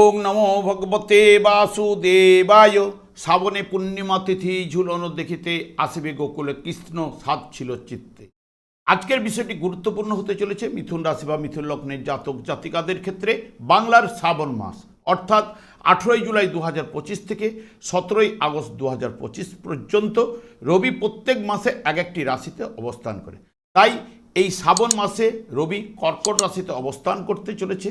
ওং নমো ভগবতে বাসুদেবায়। শ্রাবণে পূর্ণিমা তিথি ঝুলন দেখিতে আসিবে গোকুলে কৃষ্ণ সাত ছিল চিত্তে। আজকের বিষয়টি গুরুত্বপূর্ণ হতে চলেছে মিথুন রাশি বা মিথুন লগ্নের জাতক জাতিকাদের ক্ষেত্রে বাংলার শ্রাবণ মাস, অর্থাৎ আঠেরোই জুলাই দু পঁচিশ থেকে সতেরোই আগস্ট দু হাজার পঁচিশ পর্যন্ত রবি প্রত্যেক মাসে এক একটি রাশিতে অবস্থান করে। তাই এই শ্রাবণ মাসে রবি কর্কট রাশিতে অবস্থান করতে চলেছে।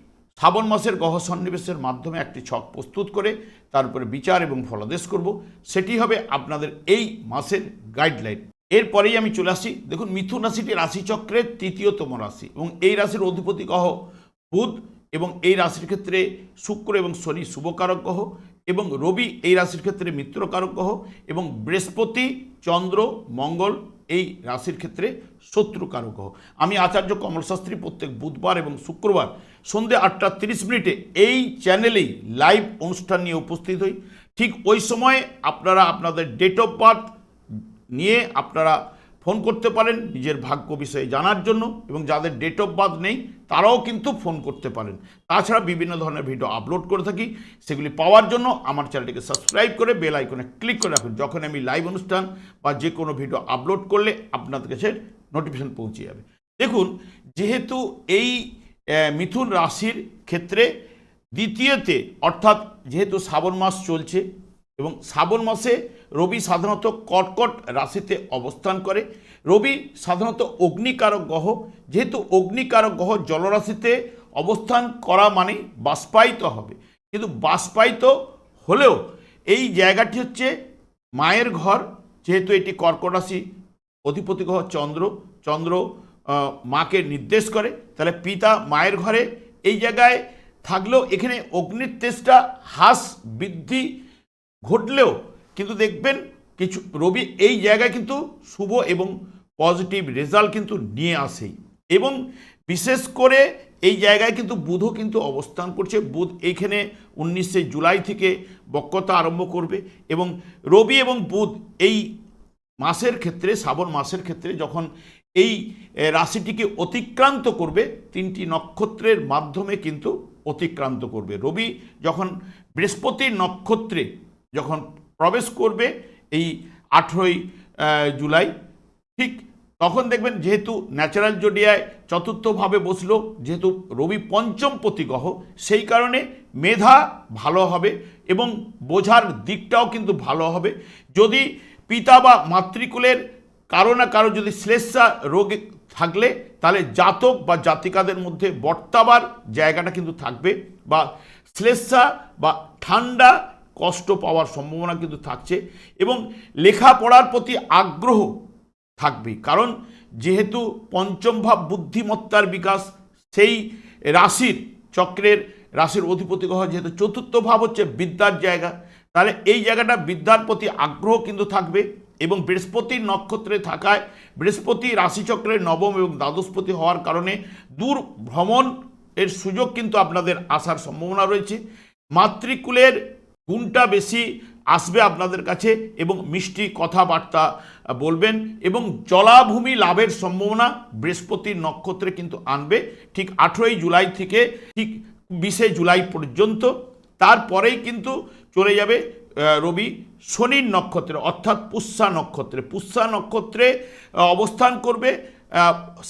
শ্রাবণ মাসের গহ সন্নিবেশের মাধ্যমে একটি ছক প্রস্তুত করে তার উপরে বিচার এবং ফলাদেশ করব। সেটি হবে আপনাদের এই মাসের গাইডলাইন এরপরেই আমি চলে আসি। দেখুন, মিথুন রাশিটি রাশিচক্রের তৃতীয়তম রাশি এবং এই রাশির অধিপতি গ্রহ বুধ এবং এই রাশির ক্ষেত্রে শুক্র এবং শনি শুভকারক গ্রহ এবং রবি এই রাশির ক্ষেত্রে মিত্রকারক গ্রহ এবং বৃহস্পতি, চন্দ্র, মঙ্গল এই রাশির ক্ষেত্রে শত্রুকারক গ্রহ। আমি আচার্য কমল শাস্ত্রী প্রত্যেক বুধবার এবং শুক্রবার সন্ধে আটটা তিরিশ মিনিটে এই চ্যানেলেই লাইভ অনুষ্ঠান নিয়ে উপস্থিত হই। ঠিক ওই সময়ে আপনারা আপনাদের ডেট অফ বার্থ নিয়ে আপনারা ফোন করতে পারেন নিজের ভাগ্য বিষয়ে জানার জন্য এবং যাদের ডেট অফ বার্থ নেই, তারাও কিন্তু ফোন করতে পারেন। তাছাড়া বিভিন্ন ধরনের ভিডিও আপলোড করে থাকি। সেগুলি পাওয়ার জন্য আমার চ্যানেলটিকে সাবস্ক্রাইব করে বেল আইকনে ক্লিক করে রাখুন। যখন আমি লাইভ অনুষ্ঠান বা যে কোনো ভিডিও আপলোড করলে আপনাদের কাছে নোটিফিকেশন পৌঁছে যাবে। দেখুন, যেহেতু এই মিথুন রাশির ক্ষেত্রে দ্বিতীয়তে, অর্থাৎ যেহেতু শ্রাবণ মাস চলছে এবং শ্রাবণ মাসে রবি সাধারণত কর্কট রাশিতে অবস্থান করে। রবি সাধারণত অগ্নিকারক গ্রহ, যেহেতু অগ্নিকারক গ্রহ জলরাশিতে অবস্থান করা মানে বাষ্পায়িত হবে। কিন্তু বাষ্পায়িত হলেও এই জায়গাটি হচ্ছে মায়ের ঘর, যেহেতু এটি কর্কট রাশি, অধিপতি গ্রহ চন্দ্র চন্দ্র মাকে নির্দেশ করে। তাহলে পিতা মায়ের ঘরে এই জায়গায় থাকলেও এখানে অগ্নির তেজটা হ্রাস, বৃদ্ধি ঘটলেও কিন্তু দেখবেন কিছু রবি এই জায়গায় কিন্তু শুভ এবং পজিটিভ রেজাল্ট কিন্তু নিয়ে আসেই এবং বিশেষ করে এই জায়গায় কিন্তু বুধও কিন্তু অবস্থান করছে। বুধ এইখানে উনিশে জুলাই থেকে বক্রতা আরম্ভ করবে এবং রবি এবং বুধ এই মাসের ক্ষেত্রে, শ্রাবণ মাসের ক্ষেত্রে যখন এই রাশিটিকে অতিক্রান্ত করবে, তিনটি নক্ষত্রের মাধ্যমে কিন্তু অতিক্রান্ত করবে। রবি যখন বৃহস্পতির নক্ষত্রে যখন প্রবেশ করবে এই আঠেরোই জুলাই, ঠিক তখন দেখবেন যেহেতু ন্যাচারাল জোডিয়ায় চতুর্থভাবে বসল, যেহেতু রবি পঞ্চম প্রতিগ্রহ, সেই কারণে মেধা ভালো হবে এবং বোঝার দিকটাও কিন্তু ভালো হবে। যদি পিতা বা মাতৃকুলের কারও না কারও যদি শ্লেষা রোগে থাকলে, তাহলে জাতক বা জাতিকাদের মধ্যে বর্তাবার জায়গাটা কিন্তু থাকবে বা শ্লেষা বা ঠান্ডা কষ্ট পাওয়ার সম্ভাবনা কিন্তু থাকছে এবং লেখাপড়ার প্রতি আগ্রহ থাকবে কারণ যেহেতু পঞ্চম ভাব বুদ্ধিমত্তার বিকাশ, সেই রাশির চক্রের রাশির অধিপতি গ্রহ যেহেতু চতুর্থ ভাব হচ্ছে বিদ্যার জায়গা, তাহলে এই জায়গাটা বিদ্যার প্রতি আগ্রহ কিন্তু থাকবে। এবং বৃহস্পতির নক্ষত্রে থাকায় বৃহস্পতি রাশিচক্রের নবম এবং দ্বাদশপতি হওয়ার কারণে দূর ভ্রমণ এর সুযোগ কিন্তু আপনাদের আসার সম্ভাবনা রয়েছে। মাতৃকুলের গুণটা বেশি আসবে আপনাদের কাছে এবং মিষ্টি কথাবার্তা বলবেন এবং জলাভূমি লাভের সম্ভাবনা বৃহস্পতির নক্ষত্রে কিন্তু আনবে। ঠিক আঠেরোই জুলাই থেকে ঠিক বিশে জুলাই পর্যন্ত। তারপরেই কিন্তু চলে যাবে রবি, শনির নক্ষত্রে, অর্থাৎ পুষ্যা নক্ষত্রে। পুষ্যা নক্ষত্রে অবস্থান করবে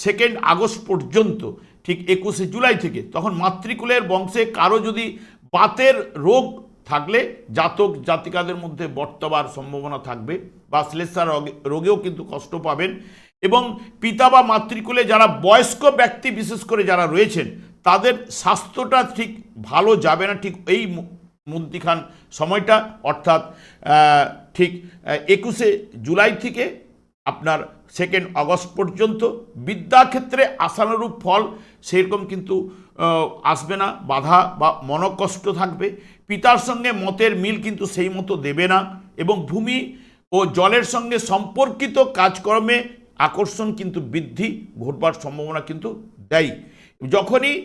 সেকেন্ড আগস্ট পর্যন্ত, ঠিক একুশে জুলাই থেকে। তখন মাতৃকুলের বংশে কারও যদি বাতের রোগ থাকলে, জাতক, জাতিকাদের মধ্যে বর্তবার সম্ভাবনা থাকবে, বা শ্লেষা রোগে, রোগেও কিন্তু কষ্ট পাবেন। এবং পিতা বা মাতৃকুলে যারা বয়স্ক ব্যক্তি, বিশেষ করে যারা রয়েছেন, তাদের স্বাস্থ্যটা ঠিক ভালো যাবে না, ঠিক এই মু- মধ্যিখান সময়টা, অর্থাৎ ঠিক একুশে জুলাই থেকে আপনার সেকেন্ড অগস্ট পর্যন্ত বিদ্যাক্ষেত্রে আশানুরূপ ফল সেরকম কিন্তু আসবে না, বাধা বা মনকষ্ট থাকবে। পিতার সঙ্গে মতের মিল কিন্তু সেই মতো দেবে না এবং ভূমি ও জলের সঙ্গে সম্পর্কিত কাজকর্মে আকর্ষণ কিন্তু বৃদ্ধি, ঘটবার সম্ভাবনা কিন্তু দেয়। যখনই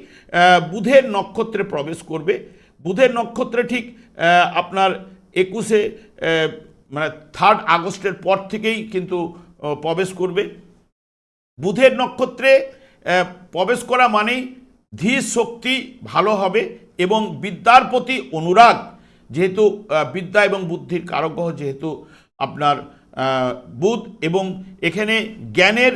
বুধের নক্ষত্রে প্রবেশ করবে বুধের নক্ষত্রে ঠিক আপনার একুশে মানে থার্ড আগস্টের পর থেকেই কিন্তু প্রবেশ করবে। বুধের নক্ষত্রে প্রবেশ করা মানেই ধীর শক্তি ভালো হবে এবং বিদ্যার প্রতি অনুরাগ, যেহেতু বিদ্যা এবং বুদ্ধির কারগ্রহ যেহেতু আপনার বুধ এবং এখানে জ্ঞানের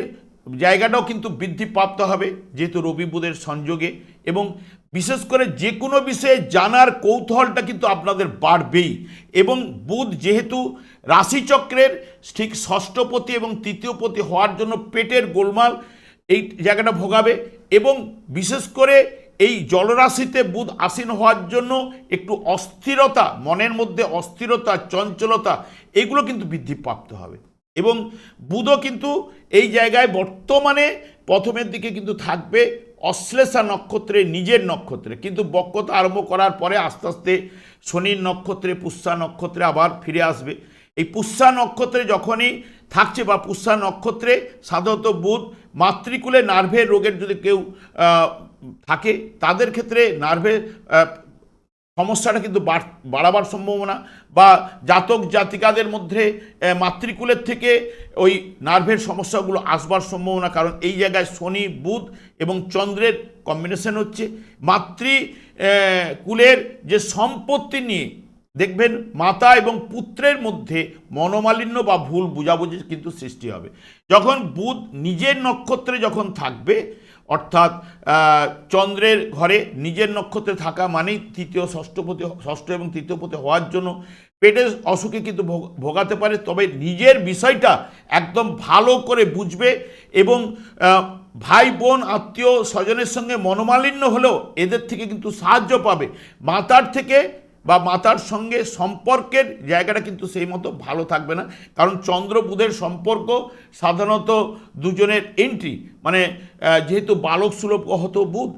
জায়গাটাও কিন্তু বৃদ্ধিপ্রাপ্ত হবে, যেহেতু রবি বুধের সংযোগে এবং বিশেষ করে যে কোনো বিষয়ে জানার কৌতূহলটা কিন্তু আপনাদের বাড়বেই। এবং বুধ যেহেতু রাশিচক্রের ঠিক ষষ্ঠপতি এবং তৃতীয়পতি হওয়ার জন্য পেটের গোলমাল এই জায়গাটা ভোগাবে এবং বিশেষ করে এই জলরাশিতে বুধ আসীন হওয়ার জন্য একটু অস্থিরতা, মনের মধ্যে অস্থিরতা, চঞ্চলতা, এগুলো কিন্তু বৃদ্ধি প্রাপ্ত হবে। এবং বুধও কিন্তু এই জায়গায় বর্তমানে প্রথমের দিকে কিন্তু থাকবে অশ্লেষা নক্ষত্রে নিজের নক্ষত্রে। কিন্তু বক্রতা আরম্ভ করার পরে আস্তে আস্তে শনির নক্ষত্রে পুষ্যা নক্ষত্রে আবার ফিরে আসবে। এই পুষ্যা নক্ষত্রে যখনই থাকছে বা পুষ্যা নক্ষত্রে সাধারণত বুধ মাতৃকুলে নার্ভের রোগের যদি কেউ থাকে তাদের ক্ষেত্রে নার্ভের আহ, সমস্যাটা কিন্তু বাড়- বাড়াবার সম্ভাবনা বা জাতক জাতিকাদের মধ্যে মাতৃকুলের থেকে ওই নার্ভের সমস্যাগুলো আসবার সম্ভাবনা, কারণ এই জায়গায় শনি, বুধ এবং চন্দ্রের কম্বিনেশন হচ্ছে। মাতৃ কুলের যে সম্পত্তি নিয়ে, দেখবেন মাতা এবং পুত্রের মধ্যে মনোমালিন্য বা ভুল বুঝাবুঝির কিন্তু সৃষ্টি হবে। যখন বুধ নিজের নক্ষত্রে যখন থাকবে অর্থাৎ চন্দ্রের ঘরে নিজের নক্ষত্রে থাকা মানেই তৃতীয় ষষ্ঠপতি ষষ্ঠ এবং তৃতীয়পতি হওয়ার জন্য পেটের অসুখে কিন্তু ভোগ- ভোগাতে পারে, তবে নিজের বিষয়টা একদম ভালো করে বুঝবে এবং ভাই, বোন, আত্মীয় স্বজনের সঙ্গে মনোমালিন্য হলেও এদের থেকে কিন্তু সাহায্য পাবে। মাতার থেকে বা মাতার সঙ্গে সম্পর্কের জায়গাটা কিন্তু সেই মতো ভালো থাকবে না। কারণ চন্দ্র বুধের সম্পর্ক সাধারণত দুজনের এন্ট্রি মানে যেহেতু বালক সুলভ হতো বুধ,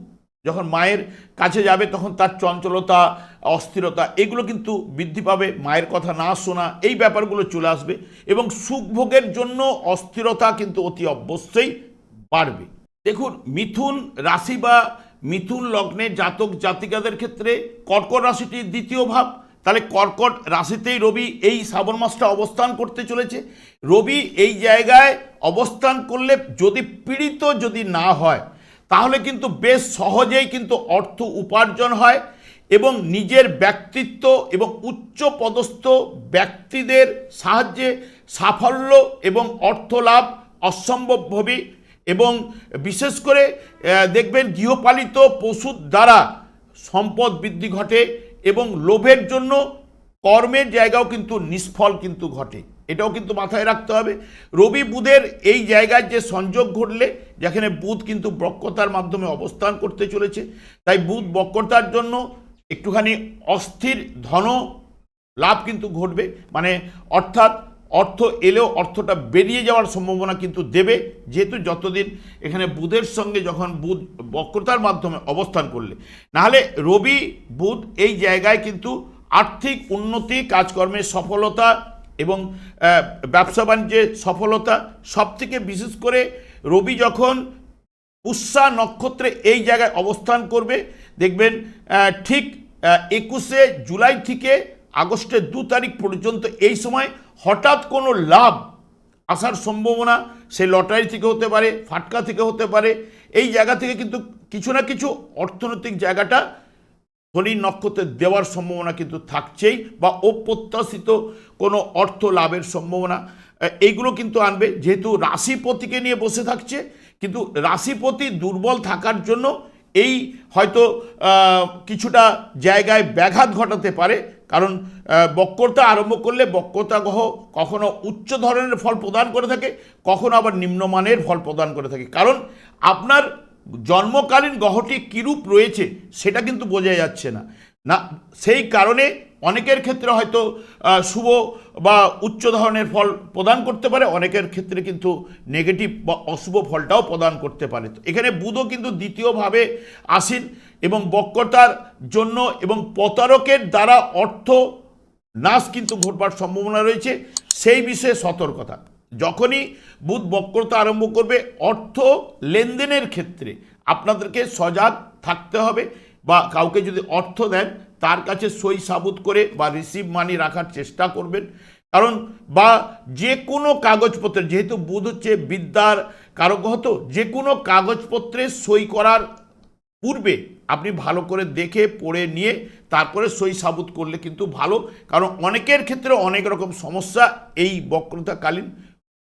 যখন মায়ের কাছে যাবে তখন তার চঞ্চলতা, অস্থিরতা, এগুলো কিন্তু বৃদ্ধি পাবে। মায়ের কথা না শোনা, এই ব্যাপারগুলো চলে আসবে এবং সুখভোগের জন্য অস্থিরতা কিন্তু অতি অবশ্যই বাড়বে। দেখুন, মিথুন রাশি বা মিথুন লগ্নে জাতক জাতিকাদের ক্ষেত্রে কর্কট রাশিটি দ্বিতীয় ভাব। তাহলে কর্কট রাশিতেই রবি এই শ্রাবণ মাসটা অবস্থান করতে চলেছে। রবি এই জায়গায় অবস্থান করলে যদি পীড়িত যদি না হয়, তাহলে কিন্তু বেশ সহজেই কিন্তু অর্থ উপার্জন হয় এবং নিজের ব্যক্তিত্ব এবং উচ্চ পদস্থ ব্যক্তিদের সাহায্যে সাফল্য এবং অর্থ লাভ অসম্ভবভাবী এবং বিশেষ করে দেখবেন গৃহপালিত পশুর দ্বারা সম্পদ বৃদ্ধি ঘটে এবং লোভের জন্য কর্মের জায়গাও কিন্তু নিষ্ফল কিন্তু ঘটে। এটাও কিন্তু মাথায় রাখতে হবে। রবি বুধের এই জায়গায় যে সংযোগ ঘটলে, যেখানে বুধ কিন্তু বক্রতার মাধ্যমে অবস্থান করতে চলেছে, তাই বুধ বক্রতার জন্য একটুখানি অস্থির ধন লাভ কিন্তু ঘটবে। মানে অর্থাৎ অর্থ এলেও অর্থটা বেরিয়ে যাওয়ার সম্ভাবনা কিন্তু দেবে, যেহেতু যতদিন এখানে বুধের সঙ্গে যখন বুধ বক্রতার মাধ্যমে অবস্থান করলে। নাহলে রবি, বুধ এই জায়গায় কিন্তু আর্থিক উন্নতি, কাজকর্মের সফলতা এবং ব্যবসা বাণিজ্যের সফলতা সব থেকে বিশেষ করে রবি যখন পুষ্যা নক্ষত্রে এই জায়গায় অবস্থান করবে, দেখবেন ঠিক একুশে জুলাই থেকে আগস্টের দু তারিখ পর্যন্ত এই সময় হঠাৎ কোনো লাভ আসার সম্ভাবনা সে লটারি থেকে হতে পারে, ফাটকা থেকে হতে পারে। এই জায়গা থেকে কিন্তু কিছু না কিছু অর্থনৈতিক জায়গাটা শনির নক্ষত্রে দেওয়ার সম্ভাবনা কিন্তু থাকছেই বা অপ্রত্যাশিত কোনো অর্থ লাভের সম্ভাবনা। এইগুলো কিন্তু আনবে। যেহেতু রাশিপতিকে নিয়ে বসে থাকছে, কিন্তু রাশিপতি দুর্বল থাকার জন্য এই হয়তো কিছুটা জায়গায় ব্যাঘাত ঘটাতে পারে। কারণ বক্রতা আরম্ভ করলে বক্রতা গ্রহ কখনো উচ্চ ধরনের ফল প্রদান করে থাকে, কখনো আবার নিম্নমানের ফল প্রদান করে থাকে। কারণ, আপনার জন্মকালীন গ্রহটি কীরূপ রয়েছে, সেটা কিন্তু বোঝা যাচ্ছে না। না, সেই কারণে অনেকের ক্ষেত্রে হয়তো শুভ বা উচ্চ ধরনের ফল প্রদান করতে পারে, অনেকের ক্ষেত্রে কিন্তু নেগেটিভ বা অশুভ ফলটাও প্রদান করতে পারে। তো এখানে বুধও কিন্তু দ্বিতীয়ভাবে আসীন এবং বক্রতার জন্য এবং প্রতারকের দ্বারা অর্থ নাশ কিন্তু ঘটবার সম্ভাবনা রয়েছে। সেই বিষয়ে সতর্কতা। যখনই বুধ বক্রতা আরম্ভ করবে, অর্থ লেনদেনের ক্ষেত্রে আপনাদেরকে সজাগ থাকতে হবে বা কাউকে যদি অর্থ দেন তার কাছে সই সাবুত করে বা রিসিভ মানি রাখার চেষ্টা করবেন। কারণ বা যে কোনো কাগজপত্র যেহেতু বুধ হচ্ছে বিদ্যার কারক হতো যে কোনো কাগজপত্রে সই করার পূর্বে আপনি ভালো করে দেখে, পড়ে নিয়ে তারপরে সই সাবুত করলে কিন্তু ভালো। কারণ অনেকের ক্ষেত্রে অনেক রকম সমস্যা এই বক্রতাকালীন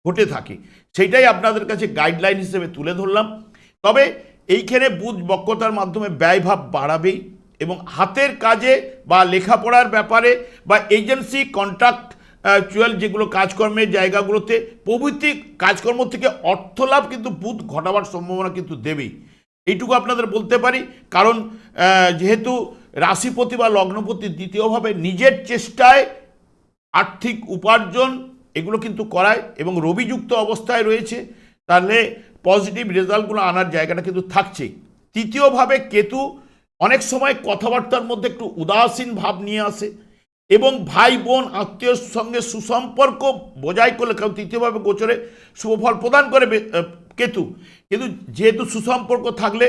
ঘটে থাকে। সেইটাই আপনাদের কাছে গাইডলাইন হিসেবে তুলে ধরলাম। তবে এইখানে বুধ বক্রতার মাধ্যমে ব্যয়ভাব বাড়াবেই। এবং হাতের কাজে বা লেখাপড়ার ব্যাপারে বা এজেন্সি, কন্ট্রাক্ট চুয়াল যেগুলো কাজকর্মের জায়গাগুলোতে প্রভৃতি কাজকর্ম থেকে অর্থ লাভ কিন্তু বুধ ঘটাবার সম্ভাবনা কিন্তু দেবেই। এইটুকু আপনাদের বলতে পারি, কারণ যেহেতু রাশিপতি বা লগ্নপতি দ্বিতীয়ভাবে নিজের চেষ্টায় আর্থিক উপার্জন এগুলো কিন্তু করায় এবং রবিযুক্ত অবস্থায় রয়েছে, তাহলে পজিটিভ রেজাল্টগুলো আনার জায়গাটা কিন্তু থাকছেই। তৃতীয়ভাবে কেতু অনেক সময় কথাবার্তার মধ্যে একটু উদাসীন ভাব নিয়ে আসে এবং ভাই, বোন আত্মীয়র সঙ্গে সুসম্পর্ক বজায় করলে, কারণ তৃতীয়ভাবে গোচরে শুভফল প্রদান করে কেতু। কিন্তু যেহেতু সুসম্পর্ক থাকলে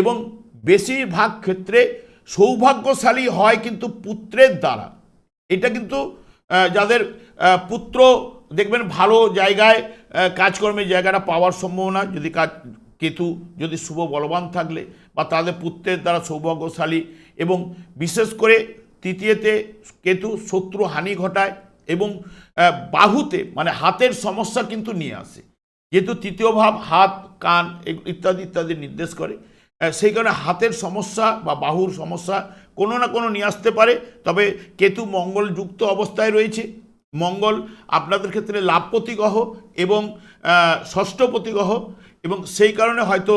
এবং বেশিরভাগ ক্ষেত্রে সৌভাগ্যশালী হয় কিন্তু পুত্রের দ্বারা। এটা কিন্তু যাদের পুত্র দেখবেন ভালো জায়গায় কাজকর্মের জায়গাটা পাওয়ার সম্ভাবনা, যদি কাজ কেতু যদি শুভ বলবান থাকলে বা তাদের পুত্রের দ্বারা সৌভাগ্যশালী এবং বিশেষ করে তৃতীয়তে কেতু শত্রু হানি ঘটায় এবং বাহুতে মানে হাতের সমস্যা কিন্তু নিয়ে আসে। যেহেতু তৃতীয় ভাব হাত কান ইত্যাদি ইত্যাদি নির্দেশ করে সেই কারণে হাতের সমস্যা বা বাহুর সমস্যা কোনো না কোনো নিয়ে আসতে পারে। তবে কেতু মঙ্গল যুক্ত অবস্থায় রয়েছে। মঙ্গল আপনাদের ক্ষেত্রে গ্রহ এবং আহ, ষষ্ঠপতি গ্রহ। এবং সেই কারণে হয়তো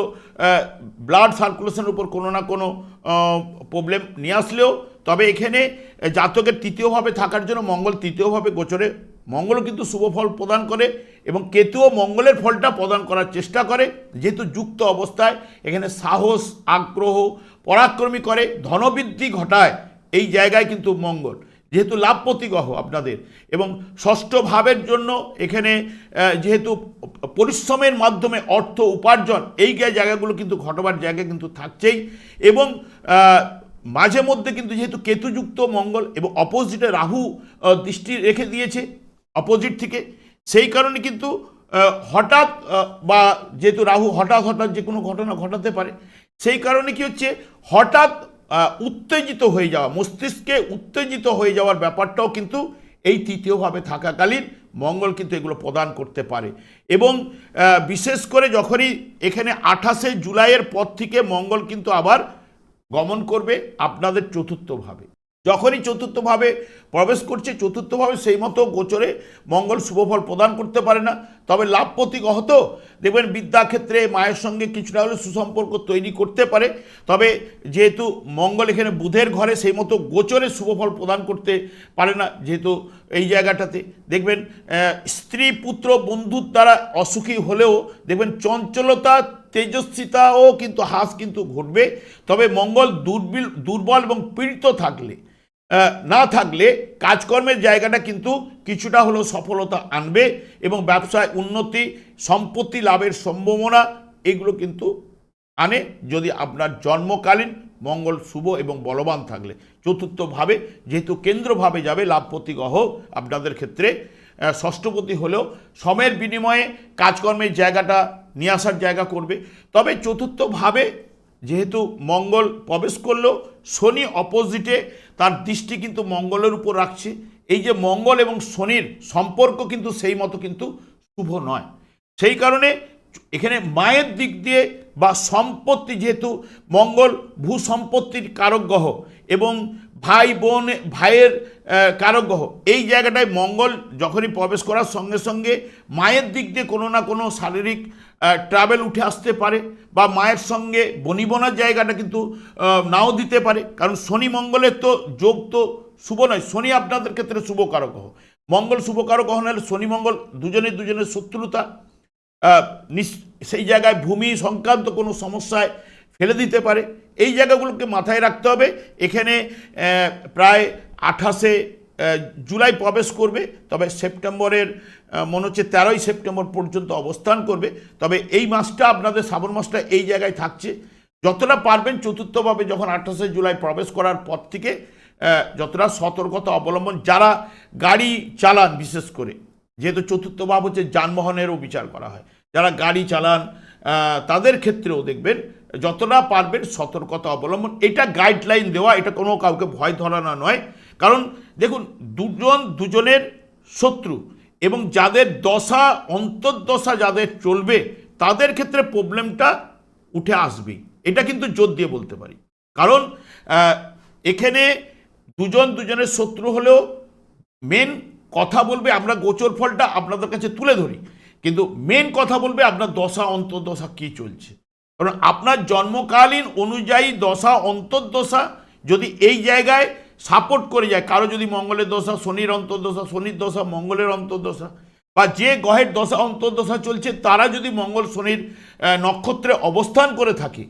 ব্লাড সার্কুলেশনের উপর কোনো না কোনো প্রবলেম নিয়ে আসলেও, তবে এখানে জাতকের তৃতীয়ভাবে থাকার জন্য মঙ্গল তৃতীয়ভাবে গোচরে। মঙ্গলও কিন্তু শুভ ফল প্রদান করে এবং কেতুও মঙ্গলের ফলটা প্রদান করার চেষ্টা করে, যেহেতু যুক্ত অবস্থায়, এখানে সাহস, আগ্রহ, পরাক্রমী করে, ধনবৃদ্ধি ঘটায়, এই জায়গায় কিন্তু মঙ্গল। যেহেতু লাভপতি আপনাদের এবং ষষ্ঠ ভাবের জন্য এখানে যেহেতু পরিশ্রমের মাধ্যমে অর্থ উপার্জন, এই জায়গাগুলো কিন্তু ঘটবার জায়গা কিন্তু থাকছেই এবং মাঝে মধ্যে কিন্তু যেহেতু কেতুযুক্ত মঙ্গল এবং অপোজিটে রাহু দৃষ্টি রেখে দিয়েছে, অপোজিট থেকে, সেই কারণে কিন্তু হঠাৎ বা যেহেতু রাহু হঠাৎ হঠাৎ যে কোনো ঘটনা ঘটাতে পারে, সেই কারণে কি হচ্ছে, হঠাৎ উত্তেজিত হয়ে যাওয়া, মস্তিষ্কে উত্তেজিত হয়ে যাওয়ার ব্যাপারটাও কিন্তু এই তৃতীয়ভাবে থাকাকালীন মঙ্গল কিন্তু এগুলো প্রদান করতে পারে। এবং বিশেষ করে যখনই এখানে আঠাশে জুলাইয়ের পর থেকে মঙ্গল কিন্তু আবার গমন করবে আপনাদের চতুর্থভাবে। যখনই চতুর্থভাবে প্রবেশ করছে, চতুর্থভাবে সেই মতো গোচরে মঙ্গল শুভফল প্রদান করতে পারে না। তবে লাভপতি গহত দেখবেন বিদ্যাক্ষেত্রে মায়ের সঙ্গে কিছুটা হলে সুসম্পর্ক তৈরি করতে পারে। তবে যেহেতু মঙ্গল এখানে বুধের ঘরে, সেই মতো গোচরে শুভফল প্রদান করতে পারে না যেহেতু এই জায়গাটাতে। দেখবেন স্ত্রী, পুত্র, বন্ধুর দ্বারা অসুখী হলেও দেখবেন চঞ্চলতা তেজস্বিতাও কিন্তু হ্রাস কিন্তু ঘটবে। তবে মঙ্গল দুর্বিল, দুর্বল এবং পীড়িত থাকলে না থাকলে কাজকর্মের জায়গাটা কিন্তু কিছুটা হলেও সফলতা আনবে এবং ব্যবসায় উন্নতি, সম্পত্তি লাভের সম্ভাবনা এগুলো কিন্তু আনে যদি আপনার জন্মকালীন মঙ্গল শুভ এবং বলবান থাকলে। চতুর্থভাবে যেহেতু কেন্দ্রভাবে যাবে লাভপতি গ্রহ আপনাদের ক্ষেত্রে ষষ্ঠপতি হলেও সময়ের বিনিময়ে কাজকর্মের জায়গাটা নিয়ে আসার জায়গা করবে। তবে চতুর্থভাবে যেহেতু মঙ্গল প্রবেশ করল, শনি অপোজিটে তার দৃষ্টি কিন্তু মঙ্গলের উপর রাখছে। এই যে মঙ্গল এবং শনির সম্পর্ক কিন্তু সেই মতো কিন্তু শুভ নয়। সেই কারণে এখানে মায়ের দিক দিয়ে বা সম্পত্তি যেহেতু, মঙ্গল ভূ সম্পত্তির কারক গ্রহ এবং ভাই বোন, ভাইয়ের কারক গ্রহ, এই জায়গাটায় মঙ্গল যখনই প্রবেশ করার সঙ্গে সঙ্গে মায়ের দিক দিয়ে কোনো না কোনো শারীরিক ট্রাভেল উঠে আসতে পারে বা মায়ের সঙ্গে বনিবনার জায়গাটা কিন্তু নাও দিতে পারে। কারণ শনি মঙ্গলের তো যোগ তো শুভ নয়। শনি আপনাদের ক্ষেত্রে শুভ কারক গ্রহ মঙ্গল শুভ কারক গ্রহ নাহলে শনি মঙ্গল দুজনের দুজনের শত্রুতা। সেই জায়গায় ভূমি সংক্রান্ত কোনো সমস্যায় ফেলে দিতে পারে। এই জায়গাগুলোকে মাথায় রাখতে হবে। এখানে প্রায় আঠাশে জুলাই প্রবেশ করবে, তবে সেপ্টেম্বরের মনে হচ্ছে তেরোই সেপ্টেম্বর পর্যন্ত অবস্থান করবে। তবে এই মাসটা আপনাদের শ্রাবণ মাসটা এই জায়গায় থাকছে। যতটা পারবেন চতুর্থভাবে যখন আঠাশে জুলাই প্রবেশ করার পর থেকে যতটা সতর্কতা অবলম্বন, যারা গাড়ি চালান বিশেষ করে, যেহেতু চতুর্থ ভাব হচ্ছে যানবাহনেরও বিচার করা হয়, যারা গাড়ি চালান তাদের ক্ষেত্রেও দেখবেন যতটা পারবেন সতর্কতা অবলম্বন। এটা গাইডলাইন দেওয়া, এটা কোনো কাউকে ভয় ধরানো নয়। কারণ দেখুন, দুজন দুজনের শত্রু এবং যাদের দশা, অন্তর্দশা যাদের চলবে, তাদের ক্ষেত্রে প্রবলেমটা উঠে আসবেই। এটা কিন্তু জোর দিয়ে বলতে পারি। কারণ এখানে দুজন দুজনের শত্রু হলেও মেন কথা বলবে, আমরা গোচর ফলটা আপনাদের কাছে তুলে ধরি। কিন্তু মেন কথা বলবে আপনার দশা, অন্তর্দশা কী চলছে। কারণ আপনার জন্মকালীন অনুযায়ী দশা, অন্তর্দশা যদি এই জায়গায় সাপোর্ট করে যায়। কারও যদি মঙ্গলের দশা, শনির অন্তর্দশা, শনির দশা, মঙ্গলের অন্তর্দশা, বা যে গ্রহের দশা, অন্তর্দশা চলছে, তারা যদি মঙ্গল, শনির নক্ষত্রে অবস্থান করে থাকে,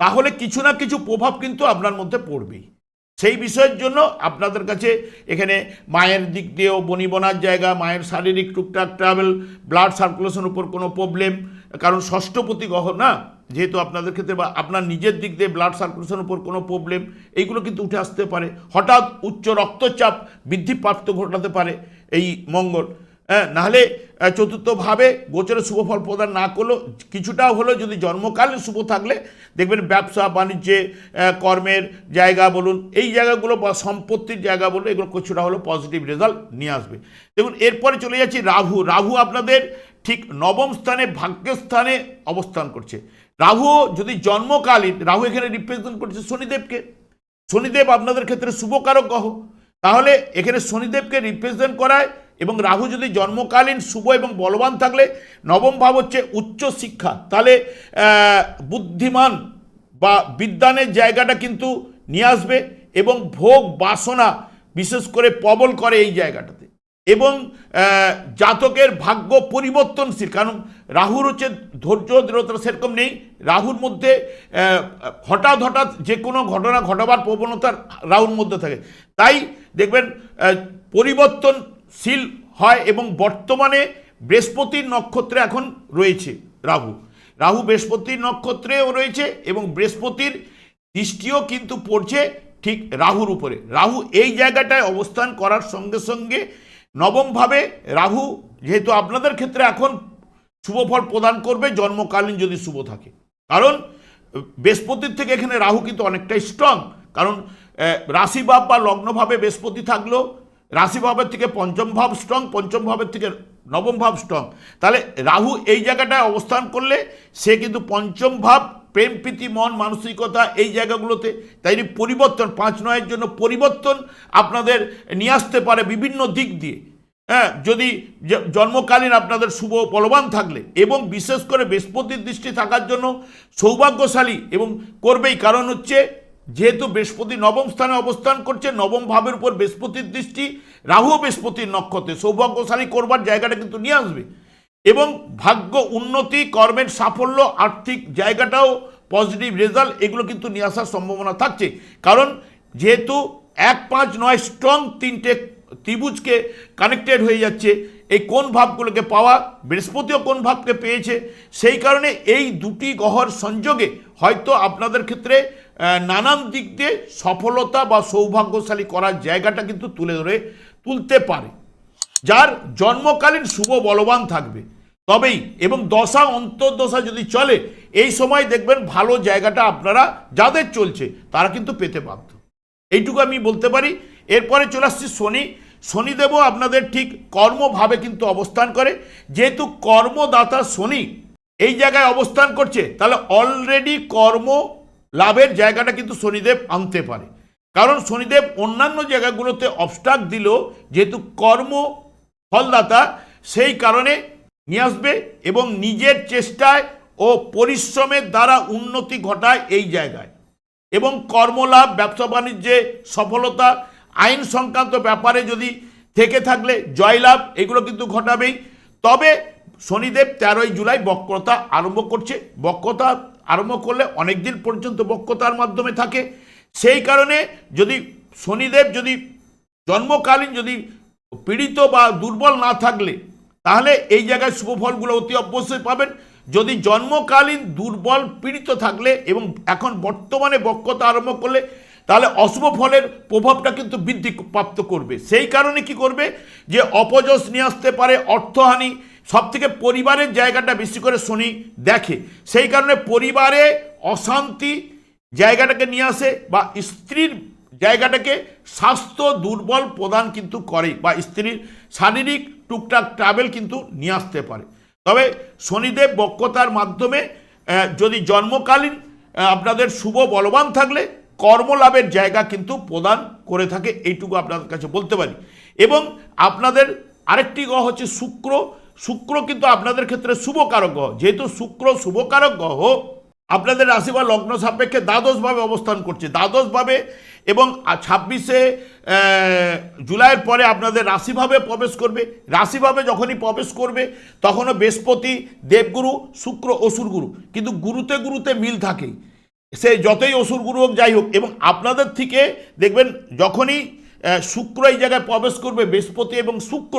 তাহলে কিছু না কিছু প্রভাব কিন্তু আপনার মধ্যে পড়বেই। সেই বিষয়ের জন্য আপনাদের কাছে এখানে মায়ের দিক দিয়েও বনিবনার জায়গা, মায়ের শারীরিক টুকটাক ট্রাভেল ব্লাড সার্কুলেশন উপর কোনো প্রবলেম কারণ ষষ্ঠপতি গ্রহ না। যেহেতু আপনাদের ক্ষেত্রে বা আপনার নিজের দিক দিয়ে ব্লাড সার্কুলেশন উপর কোনো প্রবলেম এইগুলো কিন্তু উঠে আসতে পারে। হঠাৎ উচ্চ রক্তচাপ বৃদ্ধিপ্রাপ্ত ঘটাতে পারে এই মঙ্গল। হ্যাঁ নাহলে চতুর্থভাবে গোচরে শুভ ফল প্রদান না করলেও কিছুটা হলেও যদি জন্মকালীন শুভ থাকলে, দেখবেন ব্যবসা, বাণিজ্যে কর্মের জায়গা বলুন, এই জায়গাগুলো বা সম্পত্তির জায়গা বলুন, এগুলো কিছুটা হলেও পজিটিভ রেজাল্ট নিয়ে আসবে। দেখুন, এরপরে চলে যাচ্ছি রাহু। রাহু আপনাদের ঠিক নবম স্থানে, ভাগ্যস্থানে অবস্থান করছে। রাহু যদি জন্মকালীন, রাহু এখানে রিপ্রেজেন্ট করছে শনিদেবকে। শনিদেব আপনাদের ক্ষেত্রে শুভকারক গ্রহ। তাহলে এখানে শনিদেবকে রিপ্রেজেন্ট করায় এবং রাহু যদি জন্মকালীন, শুভ এবং বলবান থাকলে, নবম ভাব হচ্ছে উচ্চ শিক্ষা। তাহলে বুদ্ধিমান বা বিদ্যানের জায়গাটা কিন্তু নিয়ে আসবে এবং ভোগ বাসনা বিশেষ করে প্রবল করে এই জায়গাটাতে। এবং জাতকের ভাগ্য পরিবর্তনশীল। কারণ রাহুর হচ্ছে ধৈর্য, দৃঢ়তা সেরকম নেই। রাহুর মধ্যে হঠাৎ হঠাৎ যে কোনো ঘটনা ঘটাবার প্রবণতা রাহুর মধ্যে থাকে। তাই দেখবেন পরিবর্তনশীল হয় এবং বর্তমানে বৃহস্পতির নক্ষত্রে এখন রয়েছে রাহু। রাহু বৃহস্পতির নক্ষত্রেও রয়েছে এবং বৃহস্পতির দৃষ্টিও কিন্তু পড়ছে ঠিক রাহুর উপরে। রাহু এই জায়গাটায় অবস্থান করার সঙ্গে সঙ্গে নবমভাবে রাহু যেহেতু আপনাদের ক্ষেত্রে এখন শুভ ফল প্রদান করবে, জন্মকালীন যদি শুভ থাকে। কারণ, বৃহস্পতির থেকে এখানে রাহু কিন্তু অনেকটাই স্ট্রং কারণ রাশিভাব বা লগ্নভাবে বৃহস্পতি থাকলেও, রাশিভাবের থেকে পঞ্চম ভাব স্ট্রং পঞ্চম ভাবের থেকে নবম ভাব স্ট্রং তাহলে রাহু এই জায়গাটায় অবস্থান করলে, সে কিন্তু পঞ্চম ভাব, প্রেম, প্রীতি, মন, মানসিকতা এই জায়গাগুলোতে তাই পরিবর্তন, পাঁচ, নয়ের জন্য পরিবর্তন আপনাদের নিয়ে আসতে পারে বিভিন্ন দিক দিয়ে। হ্যাঁ যদি জন্মকালীন আপনাদের শুভ বলবান থাকলে এবং বিশেষ করে বৃহস্পতির দৃষ্টি থাকার জন্য সৌভাগ্যশালী এবং করবেই। কারণ হচ্ছে, যেহেতু বৃহস্পতি নবম স্থানে অবস্থান করছে, নবম ভাবের উপর বৃহস্পতির দৃষ্টি, রাহু বৃহস্পতির নক্ষত্রে। সৌভাগ্যশালী করবার জায়গাটা কিন্তু নিয়ে আসবে। এবং ভাগ্য উন্নতি, কর্মের সাফল্য, আর্থিক জায়গাটাও পজিটিভ রেজাল্ট এগুলো কিন্তু নিয়ে আসার সম্ভাবনা থাকছে। কারণ, যেহেতু এক পাঁচ নয় স্ট্রং তিনটে ত্রিভুজকে কানেক্টেড হয়ে যাচ্ছে। এই কোন ভাবগুলোকে পাওয়া, বৃহস্পতিও কোন ভাবকে পেয়েছে, সেই কারণে এই দুটি গহর সংযোগে হয়তো আপনাদের ক্ষেত্রে নানান দিক দিয়ে সফলতা বা সৌভাগ্যশালী করার জায়গাটা কিন্তু তুলে ধরে, তুলতে পারে। যার জন্মকালীন শুভ বলবান থাকবে। তবেই এবং দশা, অন্তর্দশা যদি চলে, এই সময় দেখবেন ভালো জায়গাটা আপনারা যাদের চলছে, তারা কিন্তু পেতে বাধ্য। এইটুকু আমি বলতে পারি এরপরে চলে আসছি শনি। শনিদেবও আপনাদের ঠিক কর্মভাবে কিন্তু অবস্থান করে। যেহেতু কর্মদাতা শনি এই জায়গায় অবস্থান করছে, তাহলে অলরেডি কর্ম লাভের জায়গাটা কিন্তু শনিদেব আনতে পারে। কারণ শনিদেব অন্যান্য জায়গাগুলোতে অবস্টাক দিলেও যেহেতু কর্ম ফলদাতা, সেই কারণে নিয়ে আসবে এবং নিজের চেষ্টায় ও পরিশ্রমের দ্বারা উন্নতি ঘটায় এই জায়গায়। এবং কর্মলাভ, ব্যবসা বাণিজ্যে সফলতা আইন সংক্রান্ত ব্যাপারে যদি থেকে থাকলে জয়লাভ, এগুলো কিন্তু ঘটাবেই। তবে শনিদেব তেরোই জুলাই বক্রতা আরম্ভ করছে। বক্রতা আরম্ভ করলে অনেক দিন পর্যন্ত বক্রতার মাধ্যমে থাকে। সেই কারণে যদি শনিদেব যদি জন্মকালীন যদি পীড়িত বা দুর্বল না থাকলে, তাহলে এই জায়গায় শুভফলগুলো অতি অবশ্যই পাবেন। যদি জন্মকালীন দুর্বল, পীড়িত থাকলে এবং এখন বর্তমানে বক্রতা আরম্ভ করলে তাহলে অশুভ ফলের প্রভাবটা কিন্তু বৃদ্ধি প্রাপ্ত করবে। সেই কারণে কি করবে? যে অপযশ নিয়ে আসতে পারে, অর্থহানি সব থেকে পরিবারের জায়গাটা বেশি করে শনি দেখে। সেই কারণে পরিবারে অশান্তি জায়গাটাকে নিয়ে আসে বা স্ত্রীর জায়গাটাকে স্বাস্থ্য দুর্বল প্রদান কিন্তু করে বা স্ত্রীর শারীরিক টুকটাক ট্রাভেল কিন্তু নিয়ে আসতে পারে। তবে শনিদেব বক্রতার মাধ্যমে যদি জন্মকালীন আপনাদের শুভ বলবান থাকলে কর্মলাভের জায়গা কিন্তু প্রদান করে থাকে, এইটুকু আপনাদের কাছে বলতে পারি। এবং আপনাদের আরেকটি গ্রহ হচ্ছে শুক্র। শুক্র কিন্তু আপনাদের ক্ষেত্রে শুভকারক গ্রহ। যেহেতু শুক্র শুভকারক গ্রহ, আপনাদের রাশি বা লগ্ন সাপেক্ষে দ্বাদশভাবে অবস্থান করছে। দ্বাদশভাবে এবং ছাব্বিশে জুলাইয়ের পরে আপনাদের রাশিভাবে প্রবেশ করবে। রাশিভাবে যখনই প্রবেশ করবে, তখনও বৃহস্পতি, দেবগুরু, শুক্র, অসুরগুরু। কিন্তু গুরুতে গুরুতে মিল থাকেই সে যতই অসুরগুরু হোক, যাই হোক, এবং আপনাদের থেকে দেখবেন যখনই শুক্র এই জায়গায় প্রবেশ করবে, বৃহস্পতি এবং শুক্র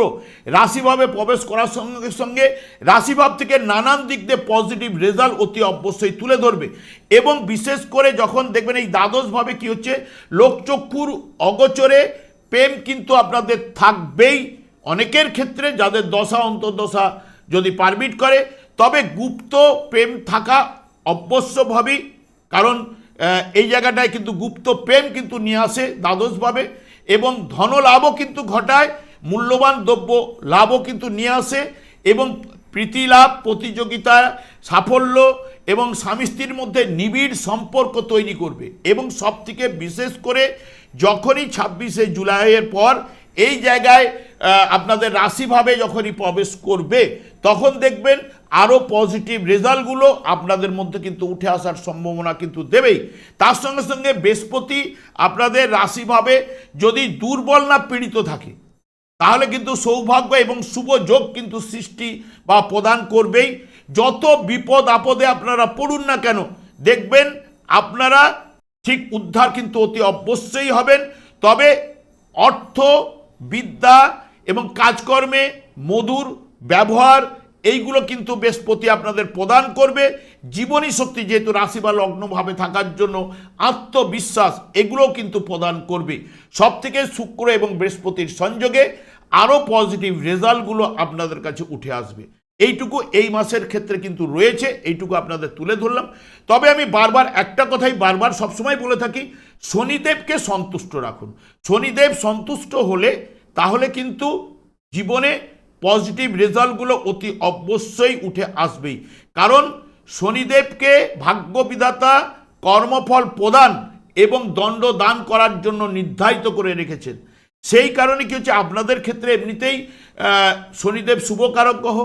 রাশিভাবে প্রবেশ করার সঙ্গে সঙ্গে রাশিভাব থেকে নানান দিক দিয়ে পজিটিভ রেজাল্ট অতি অবশ্যই তুলে ধরবে। এবং বিশেষ করে যখন দেখবেন এই দ্বাদশভাবে কি হচ্ছে, লোকচক্ষুর অগোচরে প্রেম কিন্তু আপনাদের থাকবেই। অনেকের ক্ষেত্রে যাদের দশা, অন্তর্দশা যদি পারমিট করে, তবে গুপ্ত প্রেম থাকা অবশ্যভাবেই কারণ এই জায়গাটায় কিন্তু গুপ্ত প্রেম কিন্তু নিয়ে আসে দ্বাদশভাবে এবং ধনলাভও কিন্তু ঘটায়, মূল্যবান দ্রব্য লাভও কিন্তু নিয়ে আসে এবং প্রীতি লাভ প্রতিযোগিতা, সাফল্য এবং স্বামী স্ত্রীর মধ্যে নিবিড় সম্পর্ক তৈরি করবে এবং সবথেকে বিশেষ করে যখনই ছাব্বিশে জুলাইয়ের পর এই জায়গায় আপনাদের রাশিভাবে যখনই প্রবেশ করবে, তখন দেখবেন আরও পজিটিভ রেজাল্টগুলো আপনাদের মধ্যে কিন্তু উঠে আসার সম্ভাবনা কিন্তু দেবেই। তার সঙ্গে সঙ্গে বৃহস্পতি আপনাদের রাশিভাবে যদি দুর্বল না পীড়িত থাকে, তাহলে কিন্তু সৌভাগ্য এবং শুভ যোগ কিন্তু সৃষ্টি বা প্রদান করবেই। যত বিপদ আপদে আপনারা পড়ুন না কেন, দেখবেন আপনারা ঠিক উদ্ধার কিন্তু অতি অবশ্যই হবেন। তবে অর্থ বিদ্যা এবং কাজকর্মে, মধুর ব্যবহার, এইগুলো কিন্তু বৃহস্পতি আপনাদের প্রদান করবে। জীবনী শক্তি যেহেতু রাশি বা লগ্নভাবে থাকার জন্য আত্মবিশ্বাস, এগুলোও কিন্তু প্রদান করবে। সব থেকে শুক্র এবং বৃহস্পতির সংযোগে আরও পজিটিভ রেজাল্টগুলো আপনাদের কাছে উঠে আসবে। এইটুকু এই মাসের ক্ষেত্রে কিন্তু রয়েছে, এইটুকু আপনাদের তুলে ধরলাম। তবে আমি বারবার একটা কথাই বারবার সবসময় বলে থাকি, শনিদেবকে সন্তুষ্ট রাখুন। শনিদেব সন্তুষ্ট হলে তাহলে কিন্তু জীবনে পজিটিভ রেজাল্টগুলো অতি অবশ্যই উঠে আসবেই। কারণ শনিদেবকে ভাগ্যবিধাতা কর্মফল প্রদান এবং দণ্ড দান করার জন্য নির্ধারিত করে রেখেছেন। সেই কারণে কি হচ্ছে? আপনাদের ক্ষেত্রে এমনিতেই শনিদেব শুভকারক গ্রহ।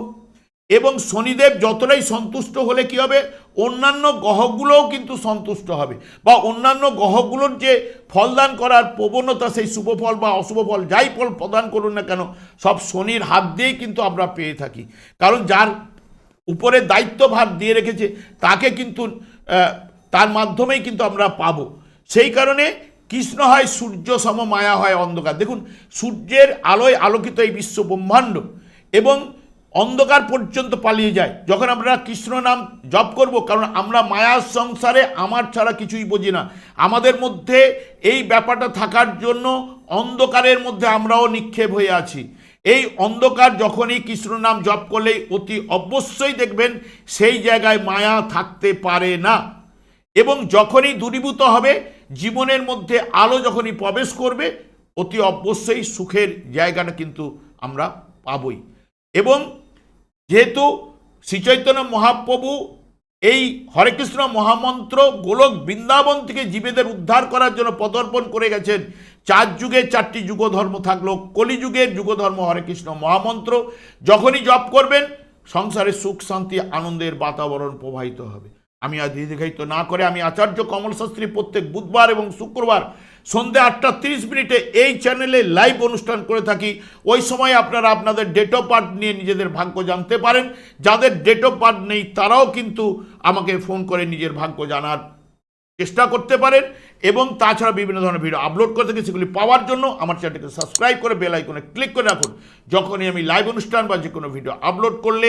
এবং শনিদেব যতটাই সন্তুষ্ট হলে কি হবে? অন্যান্য গ্রহগুলোও কিন্তু সন্তুষ্ট হবে। বা অন্যান্য গ্রহগুলোর যে ফলদান করার প্রবণতা, সেই শুভ ফল বা অশুভ ফল যাই ফল প্রদান করুন না কেন, সব শনির হাত দিয়েই কিন্তু আমরা পেয়ে থাকি। কারণ যার উপরে দায়িত্বভার দিয়ে রেখেছে, তাকে কিন্তু তার মাধ্যমেই কিন্তু আমরা পাবো। সেই কারণে কৃষ্ণ হয় সূর্য সম, মায়া হয় অন্ধকার। দেখুন, সূর্যের আলোয় আলোকিত এই বিশ্ব ব্রহ্মাণ্ড এবং অন্ধকার পর্যন্ত পালিয়ে যায়। যখন আমরা কৃষ্ণ নাম জপ করব, কারণ আমরা মায়ার সংসারে আমার ছাড়া কিছুই বুঝি না। আমাদের মধ্যে এই ব্যাপারটা থাকার জন্য অন্ধকারের মধ্যে আমরাও নিক্ষেপ হয়ে আছি। এই অন্ধকার যখনই কৃষ্ণ নাম জপ করলেই অতি অবশ্যই দেখবেন সেই জায়গায় মায়া থাকতে পারে না। এবং যখনই দূরীভূত হবে, জীবনের মধ্যে আলো যখনই প্রবেশ করবে, অতি অবশ্যই সুখের জায়গাটা কিন্তু আমরা পাবই। এবং যেহেতু শ্রীচৈতন্য মহাপ্রভু এই হরে কৃষ্ণ মহামন্ত্র গোলক বৃন্দাবন থেকে জীবেদের উদ্ধার করার জন্য পদর্পণ করে গেছেন, চার যুগে চারটি যুগ ধর্ম থাকল, কলিযুগের যুগধর্ম হরে কৃষ্ণ মহামন্ত্র, যখনই জপ করবেন, সংসারে সুখ, শান্তি, আনন্দের বাতাবরণ প্রবাহিত হবে। আমি আজ দীর্ঘায়িত না করে আমি আচার্য কমল শাস্ত্রী প্রত্যেক বুধবার এবং শুক্রবার সন্ধ্যে আটটা তিরিশ মিনিটে এই চ্যানেলে লাইভ অনুষ্ঠান করে থাকি। ওই সময় আপনারা আপনাদের ডেট অফ বার্থ নিয়ে নিজেদের ভাগ্য জানতে পারেন। যাদের ডেট অফ বার্থ নেই, তারাও কিন্তু আমাকে ফোন করে নিজের ভাগ্য জানার চেষ্টা করতে পারেন এবং তাছাড়া বিভিন্ন ধরনের ভিডিও আপলোড করে থাকি, সেগুলি পাওয়ার জন্য আমার চ্যানেলটিকে সাবস্ক্রাইব করে বেল আইকনে ক্লিক করে রাখুন। যখনই আমি লাইভ অনুষ্ঠান বা যে কোনো ভিডিও আপলোড করলে